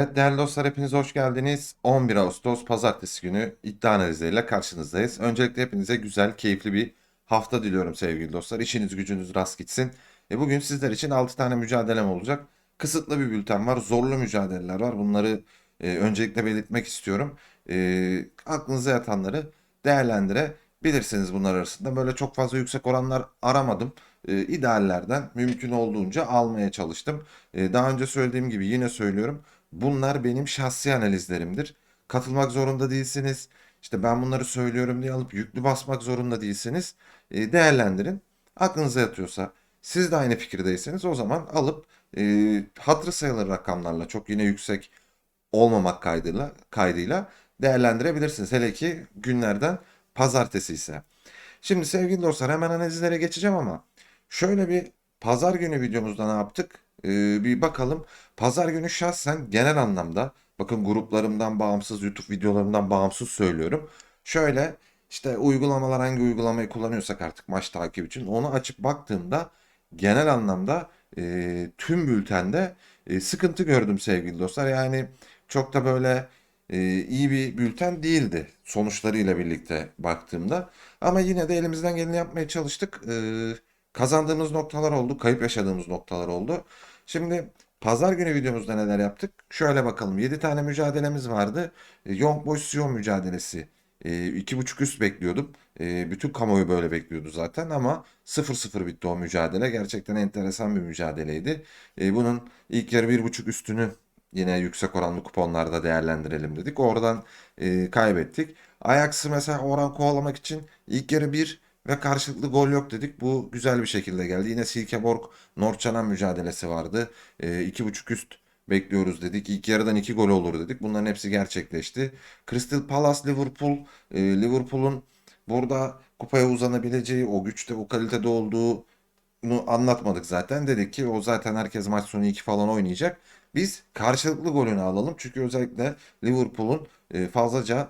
Evet değerli dostlar hepiniz hoş geldiniz. 11 Ağustos Pazartesi günü iddia analizleriyle karşınızdayız. Öncelikle hepinize güzel, keyifli bir hafta diliyorum sevgili dostlar. İşiniz gücünüz rast gitsin. E bugün sizler için 6 tane mücadelem olacak. Kısıtlı bir bülten var, zorlu mücadeleler var. Bunları e, öncelikle belirtmek istiyorum. E, aklınıza yatanları değerlendirebilirsiniz bunlar arasında. Böyle çok fazla yüksek oranlar aramadım. E, ideallerden mümkün olduğunca almaya çalıştım. E, daha önce söylediğim gibi yine söylüyorum. Bunlar benim şahsi analizlerimdir. Katılmak zorunda değilsiniz. İşte ben bunları söylüyorum diye alıp yüklü basmak zorunda değilsiniz. E, değerlendirin. Aklınıza yatıyorsa siz de aynı fikirdeyseniz o zaman alıp e, hatırı sayılır rakamlarla çok yine yüksek olmamak kaydıyla, kaydıyla değerlendirebilirsiniz. Hele ki günlerden pazartesi ise. Şimdi sevgili dostlar hemen analizlere geçeceğim ama şöyle bir pazar günü videomuzda ne yaptık? Ee, bir bakalım. Pazar günü şahsen genel anlamda bakın gruplarımdan bağımsız YouTube videolarımdan bağımsız söylüyorum. Şöyle işte uygulamalar hangi uygulamayı kullanıyorsak artık maç takip için onu açıp baktığımda genel anlamda e, tüm bültende e, sıkıntı gördüm sevgili dostlar. Yani çok da böyle e, iyi bir bülten değildi sonuçlarıyla birlikte baktığımda. Ama yine de elimizden geleni yapmaya çalıştık. E, kazandığımız noktalar oldu, kayıp yaşadığımız noktalar oldu. Şimdi pazar günü videomuzda neler yaptık? Şöyle bakalım. 7 tane mücadelemiz vardı. E, Young Boys Sion mücadelesi. E, iki buçuk üst bekliyordum. E, bütün kamuoyu böyle bekliyordu zaten ama 0-0 bitti o mücadele. Gerçekten enteresan bir mücadeleydi. E, bunun ilk yarı bir buçuk üstünü yine yüksek oranlı kuponlarda değerlendirelim dedik. Oradan kaybettik. Ajax'ı mesela oran kovalamak için ilk yarı 1 ve karşılıklı gol yok dedik. Bu güzel bir şekilde geldi. Yine Silkeborg Norçanan mücadelesi vardı. E, iki buçuk üst bekliyoruz dedik. İlk yarıdan iki gol olur dedik. Bunların hepsi gerçekleşti. Crystal Palace Liverpool e, Liverpool'un burada kupaya uzanabileceği, o güçte, o kalitede olduğu anlatmadık zaten. Dedik ki o zaten herkes maç sonu 2 falan oynayacak. Biz karşılıklı golünü alalım. Çünkü özellikle Liverpool'un e, fazlaca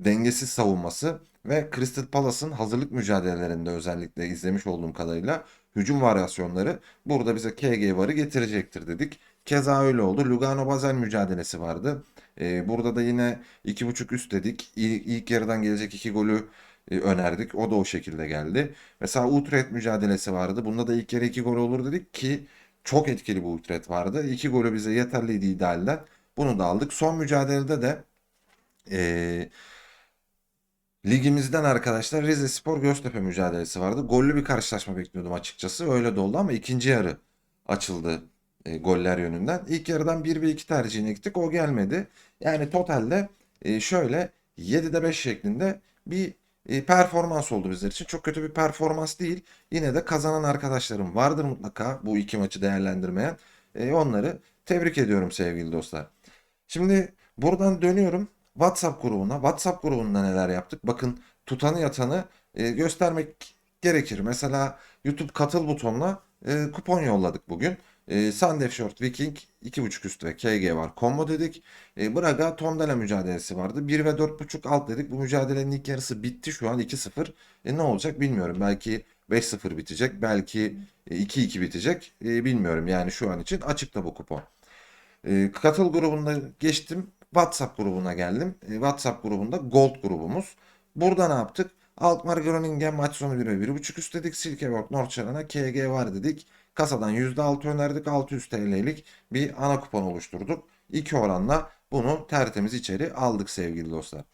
dengesiz savunması ve Crystal Palace'ın hazırlık mücadelelerinde özellikle izlemiş olduğum kadarıyla hücum varyasyonları burada bize KG varı getirecektir dedik. Keza öyle oldu. Lugano Basel mücadelesi vardı. Ee, burada da yine 2.5 üst dedik. İlk, ilk yarıdan gelecek iki golü e, önerdik. O da o şekilde geldi. Mesela Utrecht mücadelesi vardı. Bunda da ilk yarı iki gol olur dedik ki çok etkili bu Utrecht vardı. İki golü bize yeterliydi idealden. Bunu da aldık. Son mücadelede de eee Ligimizden arkadaşlar Rize Spor Göztepe mücadelesi vardı. Gollü bir karşılaşma bekliyordum açıkçası. Öyle de oldu ama ikinci yarı açıldı e, goller yönünden. İlk yarıdan 1 ve 2 tercihine gittik. O gelmedi. Yani totalde e, şöyle 7'de 5 şeklinde bir e, performans oldu bizler için. Çok kötü bir performans değil. Yine de kazanan arkadaşlarım vardır mutlaka bu iki maçı değerlendirmeyen. E, onları tebrik ediyorum sevgili dostlar. Şimdi buradan dönüyorum. WhatsApp grubuna. WhatsApp grubunda neler yaptık? Bakın tutanı yatanı e, göstermek gerekir. Mesela YouTube katıl butonuna e, kupon yolladık bugün. E, Sandef Short Viking 2.5 üst ve KG var. Combo dedik. E, Braga Tondela mücadelesi vardı. 1 ve 4.5 alt dedik. Bu mücadelenin ilk yarısı bitti. Şu an 2-0. E, ne olacak bilmiyorum. Belki 5-0 bitecek. Belki 2-2 bitecek. E, bilmiyorum. Yani şu an için açıkta bu kupon. E, katıl grubunda geçtim. WhatsApp grubuna geldim. E, WhatsApp grubunda Gold grubumuz. Burada ne yaptık? Alkmaar Groningen maç sonu 1 ve 1.5 üst dedik. Silkeborg Norçaran'a KG var dedik. Kasadan %6 önerdik. 600 TL'lik bir ana kupon oluşturduk. İki oranla bunu tertemiz içeri aldık sevgili dostlar.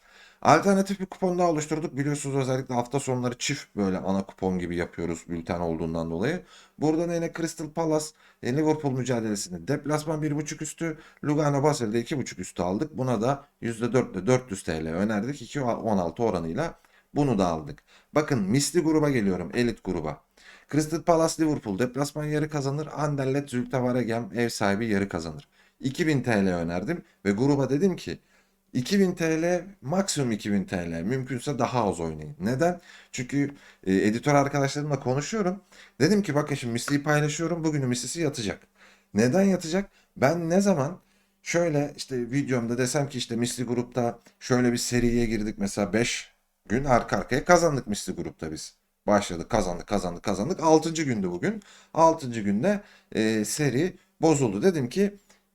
Alternatif bir kupon daha oluşturduk. Biliyorsunuz özellikle hafta sonları çift böyle ana kupon gibi yapıyoruz bülten olduğundan dolayı. Buradan yine Crystal Palace e, Liverpool mücadelesini deplasman 1.5 üstü Lugano Basel'de 2.5 üstü aldık. Buna da %4 ile 400 TL önerdik. 2.16 oranıyla bunu da aldık. Bakın misli gruba geliyorum. Elit gruba. Crystal Palace Liverpool deplasman yarı kazanır. Anderlecht Zülta Varegem ev sahibi yarı kazanır. 2000 TL önerdim ve gruba dedim ki 2000 TL maksimum 2000 TL mümkünse daha az oynayın. Neden? Çünkü e, editör arkadaşlarımla konuşuyorum. Dedim ki bakın şimdi misliyi paylaşıyorum bugünün mislisi yatacak. Neden yatacak? Ben ne zaman şöyle işte videomda desem ki işte misli grupta şöyle bir seriye girdik mesela 5 gün arka arkaya kazandık misli grupta biz. Başladık kazandık kazandık kazandık. 6. gündü bugün. 6. günde e, seri bozuldu. Dedim ki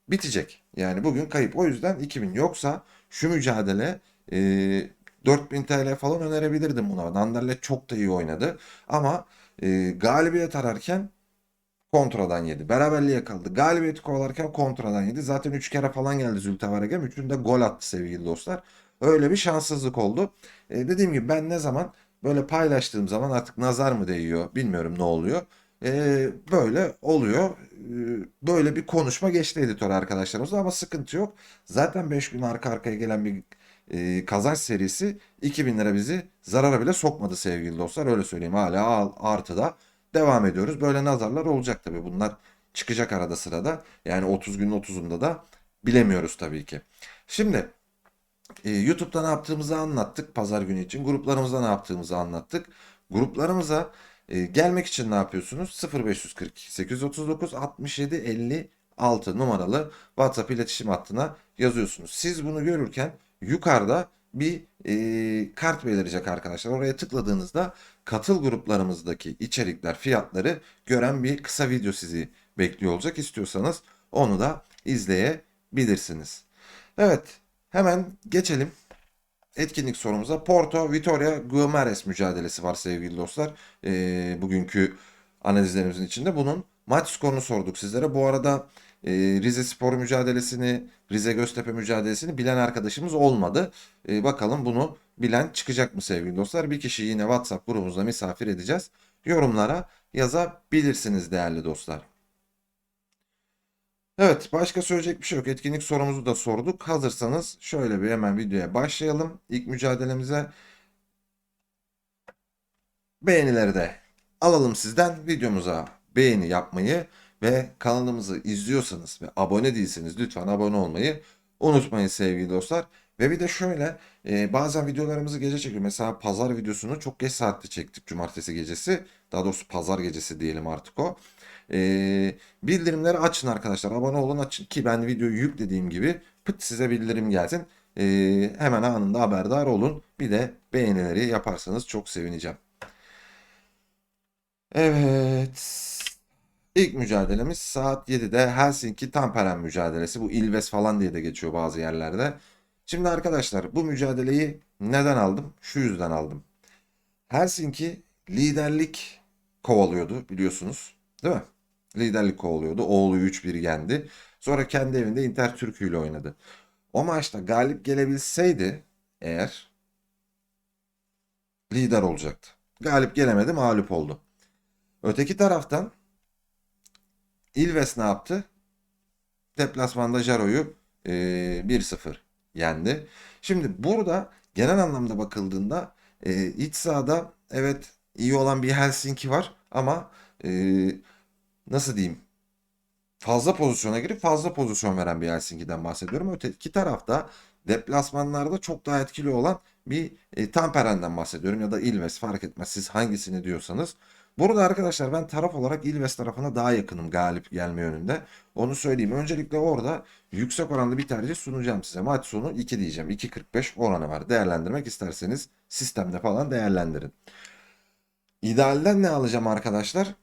bitecek. Yani bugün kayıp. O yüzden 2000 yoksa şu mücadele e, 4000 TL falan önerebilirdim buna. Anderlecht çok da iyi oynadı. Ama e, galibiyet ararken kontradan yedi. Beraberliğe kaldı. Galibiyeti kovalarken kontradan yedi. Zaten 3 kere falan geldi Zültevaragem. Üçünde gol attı sevgili dostlar. Öyle bir şanssızlık oldu. E, dediğim gibi ben ne zaman böyle paylaştığım zaman artık nazar mı değiyor bilmiyorum ne oluyor. E, böyle oluyor. E, böyle bir konuşma geçti editör arkadaşlarımızla ama sıkıntı yok. Zaten 5 gün arka arkaya gelen bir e, kazanç serisi 2000 lira bizi zarara bile sokmadı sevgili dostlar. Öyle söyleyeyim hala al- artıda devam ediyoruz. Böyle nazarlar olacak tabii. Bunlar çıkacak arada sırada. Yani 30 günün 30'unda da bilemiyoruz tabii ki. Şimdi e, YouTube'da ne yaptığımızı anlattık pazar günü için. Gruplarımızda ne yaptığımızı anlattık. Gruplarımıza e, gelmek için ne yapıyorsunuz? 0542 839 67 56 numaralı WhatsApp iletişim hattına yazıyorsunuz. Siz bunu görürken yukarıda bir e, kart belirecek arkadaşlar. Oraya tıkladığınızda katıl gruplarımızdaki içerikler, fiyatları gören bir kısa video sizi bekliyor olacak. İstiyorsanız onu da izleyebilirsiniz. Evet, hemen geçelim etkinlik sorumuza. Porto Vitoria Guimarães mücadelesi var sevgili dostlar. Ee, bugünkü analizlerimizin içinde bunun maç skorunu sorduk sizlere. Bu arada e, Rize Spor mücadelesini, Rize Göztepe mücadelesini bilen arkadaşımız olmadı. E, bakalım bunu bilen çıkacak mı sevgili dostlar? Bir kişiyi yine WhatsApp grubumuzda misafir edeceğiz. Yorumlara yazabilirsiniz değerli dostlar. Evet, başka söyleyecek bir şey yok. Etkinlik sorumuzu da sorduk. Hazırsanız şöyle bir hemen videoya başlayalım. İlk mücadelemize beğenileri de alalım sizden. Videomuza beğeni yapmayı ve kanalımızı izliyorsanız ve abone değilseniz lütfen abone olmayı unutmayın sevgili dostlar. Ve bir de şöyle e, bazen videolarımızı gece çekiyor. Mesela pazar videosunu çok geç saatte çektik cumartesi gecesi. Daha doğrusu pazar gecesi diyelim artık o. E, bildirimleri açın arkadaşlar. Abone olun açın ki ben videoyu yüklediğim gibi pıt size bildirim gelsin. E, hemen anında haberdar olun. Bir de beğenileri yaparsanız çok sevineceğim. Evet. İlk mücadelemiz saat 7'de Helsinki Tamperen mücadelesi. Bu Ilves falan diye de geçiyor bazı yerlerde. Şimdi arkadaşlar bu mücadeleyi neden aldım? Şu yüzden aldım. Helsinki liderlik kovalıyordu biliyorsunuz. Değil mi? Liderlik kovalıyordu. Oğlu 3-1 yendi. Sonra kendi evinde Inter Türkü ile oynadı. O maçta galip gelebilseydi eğer lider olacaktı. Galip gelemedi mağlup oldu. Öteki taraftan Ilves ne yaptı? Deplasmanda Jaro'yu e, 1-0 yendi. Şimdi burada genel anlamda bakıldığında e, iç sahada evet iyi olan bir Helsinki var ama e, nasıl diyeyim fazla pozisyona girip fazla pozisyon veren bir Helsinki'den bahsediyorum. Öteki tarafta deplasmanlarda çok daha etkili olan bir e, Tamperen'den bahsediyorum ya da Ilves fark etmez siz hangisini diyorsanız. Burada arkadaşlar ben taraf olarak Ilves tarafına daha yakınım galip gelme yönünde. Onu söyleyeyim. Öncelikle orada yüksek oranlı bir tercih sunacağım size. Maç sonu 2 diyeceğim. 2.45 oranı var. Değerlendirmek isterseniz sistemde falan değerlendirin. İdealden ne alacağım arkadaşlar?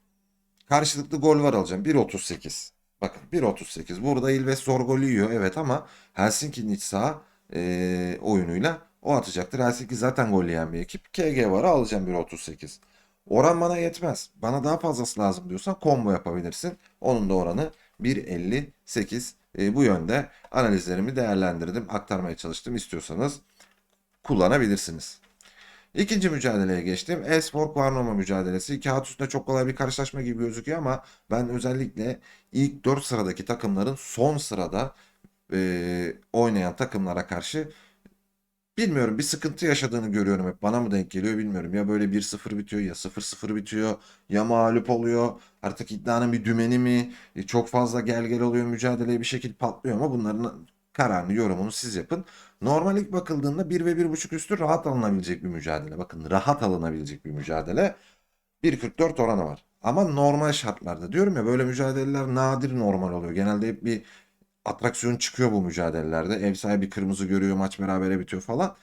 Karşılıklı gol var alacağım. 1.38. Bakın 1.38. Burada Ilves zor golü yiyor evet ama Helsinki'nin iç saha e, oyunuyla o atacaktır. Helsinki zaten gol yiyen bir ekip. KG varı alacağım 1.38. Oran bana yetmez. Bana daha fazlası lazım diyorsan combo yapabilirsin. Onun da oranı 1.58. E, bu yönde analizlerimi değerlendirdim. Aktarmaya çalıştım. İstiyorsanız kullanabilirsiniz. İkinci mücadeleye geçtim. Espor Varnoma mücadelesi. Kağıt üstünde çok kolay bir karşılaşma gibi gözüküyor ama ben özellikle ilk 4 sıradaki takımların son sırada e, oynayan takımlara karşı bilmiyorum bir sıkıntı yaşadığını görüyorum hep. Bana mı denk geliyor bilmiyorum. Ya böyle 1-0 bitiyor ya 0-0 bitiyor ya mağlup oluyor. Artık iddianın bir dümeni mi? E, çok fazla gel gel oluyor mücadeleye bir şekilde patlıyor ama bunların kararını yorumunu siz yapın. Normal ilk bakıldığında 1 ve 1.5 üstü rahat alınabilecek bir mücadele. Bakın rahat alınabilecek bir mücadele. 1.44 oranı var. Ama normal şartlarda diyorum ya böyle mücadeleler nadir normal oluyor. Genelde hep bir atraksiyon çıkıyor bu mücadelelerde. Ev sahibi kırmızı görüyor, maç berabere bitiyor falan.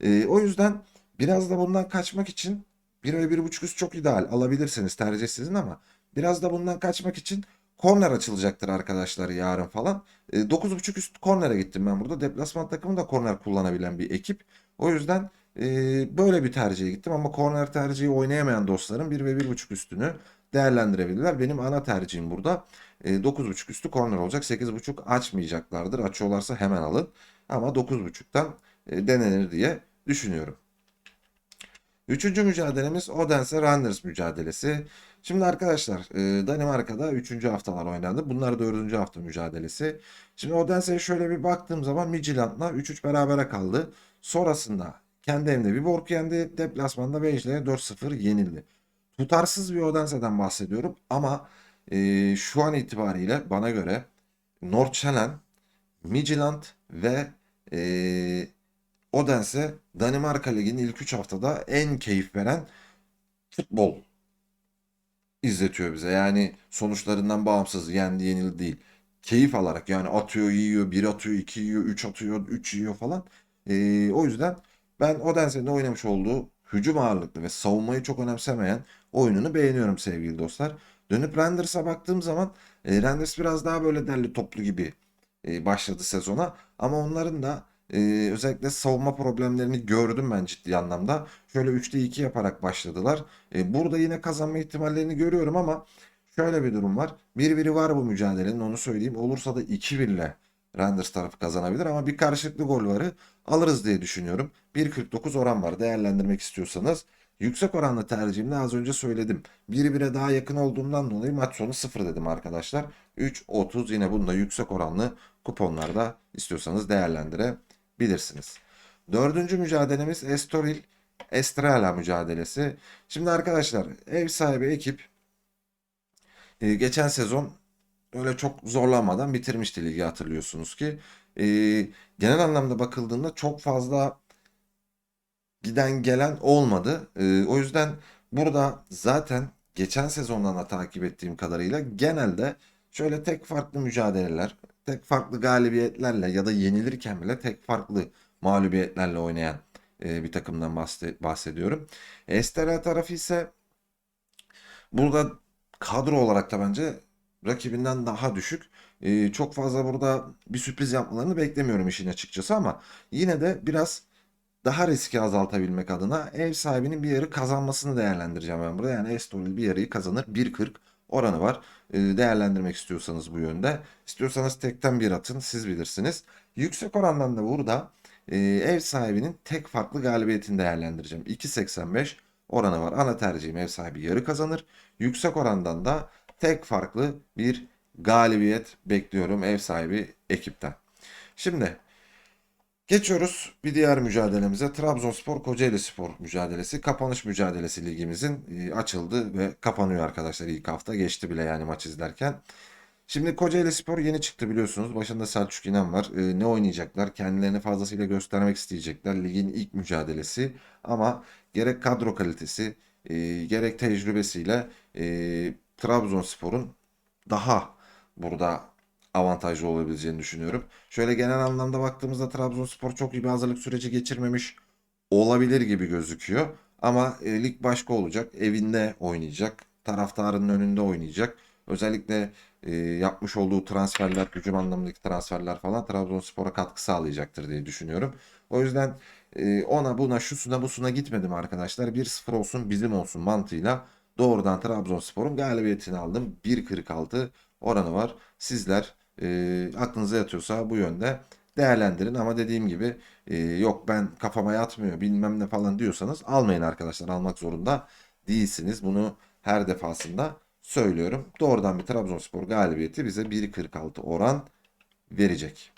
Ee, o yüzden biraz da bundan kaçmak için 1 ve 1.5 üst çok ideal. Alabilirsiniz tercih sizin ama biraz da bundan kaçmak için korner açılacaktır arkadaşlar yarın falan. E, 9.5 üst kornere gittim ben burada. Deplasman takımı da korner kullanabilen bir ekip. O yüzden e, böyle bir tercihe gittim ama korner tercihi oynayamayan dostlarım 1 ve 1.5 üstünü değerlendirebilirler. Benim ana tercihim burada e, 9.5 üstü korner olacak. 8.5 açmayacaklardır. Açıyorlarsa hemen alın. Ama 9.5'tan e, denenir diye düşünüyorum. Üçüncü mücadelemiz Odense Randers mücadelesi. Şimdi arkadaşlar e, Danimarka'da 3. haftalar oynandı. Bunlar 4. hafta mücadelesi. Şimdi Odense'ye şöyle bir baktığım zaman Midtjylland'la 3-3 berabere kaldı. Sonrasında kendi evinde Viborg yendi. Deplasmanda Vejle'ye 4-0 yenildi. Tutarsız bir Odense'den bahsediyorum ama e, şu an itibariyle bana göre Nordsjælland, Midtjylland ve e, Odense Danimarka Ligi'nin ilk 3 haftada en keyif veren futbol izletiyor bize. Yani sonuçlarından bağımsız yendi yenildi değil. Keyif alarak yani atıyor yiyor, 1 atıyor, 2 yiyor, 3 atıyor, 3 yiyor falan. Ee, o yüzden ben Odense'nin oynamış olduğu hücum ağırlıklı ve savunmayı çok önemsemeyen oyununu beğeniyorum sevgili dostlar. Dönüp Renders'a baktığım zaman e, Renders biraz daha böyle derli toplu gibi e, başladı sezona. Ama onların da e, özellikle savunma problemlerini gördüm ben ciddi anlamda. Şöyle 3'te 2 yaparak başladılar. E, burada yine kazanma ihtimallerini görüyorum ama şöyle bir durum var. 1-1'i var bu mücadelenin onu söyleyeyim. Olursa da 2-1 ile Renders tarafı kazanabilir ama bir karşılıklı gol varı alırız diye düşünüyorum. 1.49 oran var değerlendirmek istiyorsanız. Yüksek oranlı tercihimde az önce söyledim. 1-1'e daha yakın olduğundan dolayı maç sonu 0 dedim arkadaşlar. 3.30 yine bunda yüksek oranlı kuponlarda istiyorsanız değerlendirebilirsiniz. Dördüncü mücadelemiz Estoril Estrela mücadelesi. Şimdi arkadaşlar ev sahibi ekip e, geçen sezon öyle çok zorlanmadan bitirmişti ligi hatırlıyorsunuz ki. E, genel anlamda bakıldığında çok fazla giden gelen olmadı. E, o yüzden burada zaten geçen sezondan da takip ettiğim kadarıyla genelde şöyle tek farklı mücadeleler, tek farklı galibiyetlerle ya da yenilirken bile tek farklı mağlubiyetlerle oynayan e, bir takımdan bahse- bahsediyorum. Estera tarafı ise burada kadro olarak da bence rakibinden daha düşük. E, çok fazla burada bir sürpriz yapmalarını beklemiyorum işin açıkçası ama yine de biraz daha riski azaltabilmek adına ev sahibinin bir yarı kazanmasını değerlendireceğim ben burada. Yani Estoril bir yarıyı kazanır. 1.40 oranı var. E, değerlendirmek istiyorsanız bu yönde. İstiyorsanız tekten bir atın siz bilirsiniz. Yüksek orandan da burada e, ev sahibinin tek farklı galibiyetini değerlendireceğim. 2.85 oranı var. Ana tercihim ev sahibi yarı kazanır. Yüksek orandan da tek farklı bir galibiyet bekliyorum ev sahibi ekipten. Şimdi Geçiyoruz bir diğer mücadelemize. Trabzonspor Kocaeli Spor mücadelesi. Kapanış mücadelesi ligimizin e, açıldı ve kapanıyor arkadaşlar ilk hafta. Geçti bile yani maç izlerken. Şimdi Kocaeli Spor yeni çıktı biliyorsunuz. Başında Selçuk İnan var. E, ne oynayacaklar? Kendilerini fazlasıyla göstermek isteyecekler. Ligin ilk mücadelesi. Ama gerek kadro kalitesi, e, gerek tecrübesiyle e, Trabzonspor'un daha burada avantajlı olabileceğini düşünüyorum. Şöyle genel anlamda baktığımızda Trabzonspor çok iyi bir hazırlık süreci geçirmemiş olabilir gibi gözüküyor. Ama e, lig başka olacak. Evinde oynayacak. Taraftarının önünde oynayacak. Özellikle e, yapmış olduğu transferler, hücum anlamındaki transferler falan Trabzonspor'a katkı sağlayacaktır diye düşünüyorum. O yüzden e, ona buna şusuna busuna gitmedim arkadaşlar. 1-0 olsun bizim olsun mantığıyla doğrudan Trabzonspor'un galibiyetini aldım. 1.46 oranı var. Sizler e, aklınıza yatıyorsa bu yönde değerlendirin ama dediğim gibi e, yok ben kafama yatmıyor bilmem ne falan diyorsanız almayın arkadaşlar almak zorunda değilsiniz. Bunu her defasında söylüyorum. Doğrudan bir Trabzonspor galibiyeti bize 1.46 oran verecek.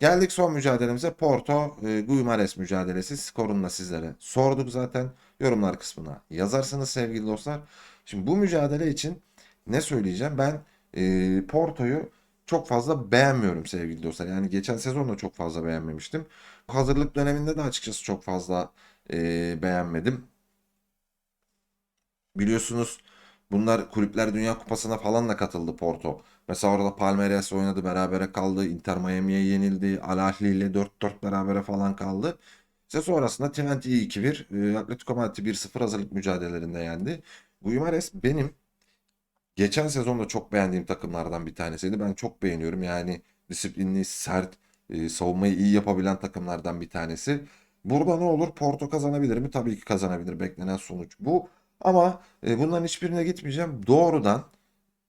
Geldik son mücadelemize Porto e, Guimares mücadelesi skorunu sizlere sorduk zaten yorumlar kısmına yazarsınız sevgili dostlar. Şimdi bu mücadele için ne söyleyeceğim ben e, Porto'yu çok fazla beğenmiyorum sevgili dostlar. Yani geçen sezon da çok fazla beğenmemiştim. Hazırlık döneminde de açıkçası çok fazla e, beğenmedim. Biliyorsunuz bunlar Kulüpler Dünya Kupası'na falan da katıldı Porto. Mesela orada Palmeiras oynadı berabere kaldı. Inter Miami'ye yenildi. Al Ahly ile 4-4 berabere falan kaldı. İşte sonrasında Twente'yi 2-1, e, Atletico Madrid'i 1-0 hazırlık mücadelelerinde yendi. Guimares benim Geçen sezon da çok beğendiğim takımlardan bir tanesiydi. Ben çok beğeniyorum. Yani disiplinli, sert, e, savunmayı iyi yapabilen takımlardan bir tanesi. Burada ne olur? Porto kazanabilir mi? Tabii ki kazanabilir. Beklenen sonuç bu. Ama e, bunların hiçbirine gitmeyeceğim. Doğrudan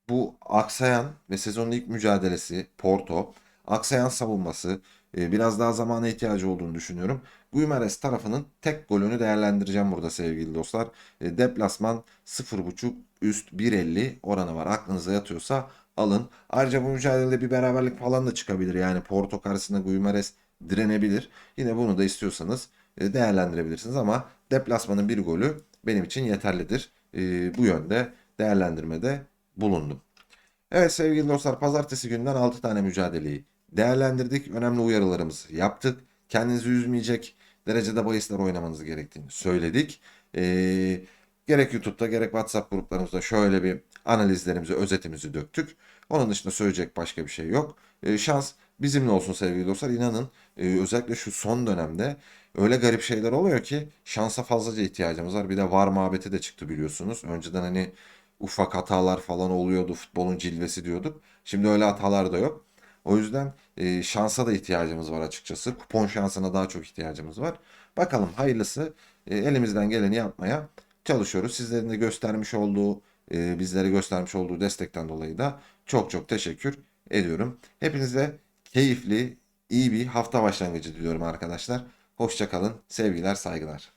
bu aksayan ve sezonun ilk mücadelesi Porto, aksayan savunması, e, biraz daha zamana ihtiyacı olduğunu düşünüyorum. Guimares tarafının tek golünü değerlendireceğim burada sevgili dostlar. E, deplasman 0.5 üst 1.50 oranı var. Aklınıza yatıyorsa alın. Ayrıca bu mücadelede bir beraberlik falan da çıkabilir. Yani Porto karşısında Guimares direnebilir. Yine bunu da istiyorsanız e, değerlendirebilirsiniz ama deplasmanın bir golü benim için yeterlidir. E, bu yönde değerlendirmede bulundum. Evet sevgili dostlar pazartesi günden 6 tane mücadeleyi değerlendirdik. Önemli uyarılarımızı yaptık. Kendinizi üzmeyecek derecede bahisler oynamanız gerektiğini söyledik. Ee, gerek YouTube'da gerek WhatsApp gruplarımızda şöyle bir analizlerimizi, özetimizi döktük. Onun dışında söyleyecek başka bir şey yok. Ee, şans bizimle olsun sevgili dostlar. İnanın e, özellikle şu son dönemde öyle garip şeyler oluyor ki şansa fazlaca ihtiyacımız var. Bir de var muhabbeti de çıktı biliyorsunuz. Önceden hani ufak hatalar falan oluyordu. Futbolun cilvesi diyorduk. Şimdi öyle hatalar da yok. O yüzden e, şansa da ihtiyacımız var açıkçası. Kupon şansına daha çok ihtiyacımız var. Bakalım hayırlısı e, elimizden geleni yapmaya çalışıyoruz. Sizlerin de göstermiş olduğu, e, bizlere göstermiş olduğu destekten dolayı da çok çok teşekkür ediyorum. Hepinize keyifli, iyi bir hafta başlangıcı diliyorum arkadaşlar. Hoşçakalın, sevgiler, saygılar.